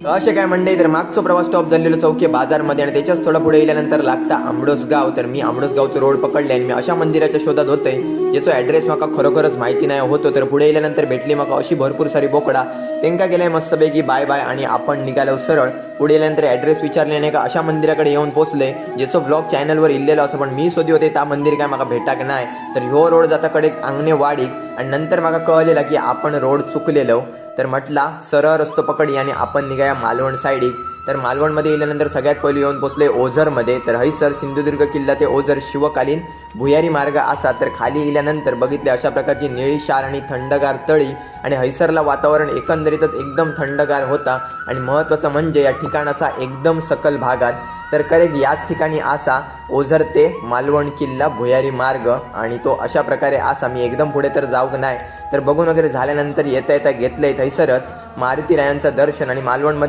असे काय म्हणते तर मागचो प्रवास स्टॉप झालेलो चौकी बाजारमध्ये आणि त्याच्याच थोडं पुढे गेल्यानंतर लागता आमडोस गाव. तर मी आमडोस गावचं रोड पकडले आणि मी अशा मंदिराच्या शोधात होते ज्याचो ॲड्रेस माका खरोखरच माहिती नाही होतो. तर पुढे गेल्यानंतर भेटली माका अशी भरपूर सारी बोकडा. त्यांका गेलाय मस्तपैकी बाय बाय आणि आपण निघालो सरळ. पुढे गेल्यानंतर ॲड्रेस विचारल्याने का अशा मंदिराकडे येऊन पोचले ज्याचं ब्लॉग चॅनलवर इल्लेलं असं पण मी शोधी होते त्या मंदिर काय माका भेटाक नाही? तर ह्यो रोड जाता कडे अंगणे वाडीक आणि नंतर माका कळलेला की आपण रोड चुकलेलो. तर म्हटला सरळ रस्तो पकडी आणि आपण निघाया मालवण साईडीक तर मालवणमध्ये येल्यानंतर सगळ्यात पहिले येऊन पोचले ओझरमध्ये. तर हैसर सिंधुदुर्ग किल्ला ते ओझर शिवकालीन भुयारी मार्ग असा. तर खाली गेल्यानंतर बघितले अशा प्रकारची निळी शार आणि थंडगार तळी आणि हैसरला वातावरण एकंदरीतच एकदम थंडगार होता. आणि महत्त्वाचं म्हणजे या ठिकाण असा एकदम सकल भागात. तर करेक्ट याच ठिकाणी असा ओझर ते मालवण किल्ला भुयारी मार्ग. आणि तो अशा प्रकारे असा. मी एकदम पुढे तर जाऊ नाही. तर बघून वगैरे झाल्यानंतर येता येता घेतलंय थैसरच मारुती रायांचं दर्शन आणि मालवणमध्ये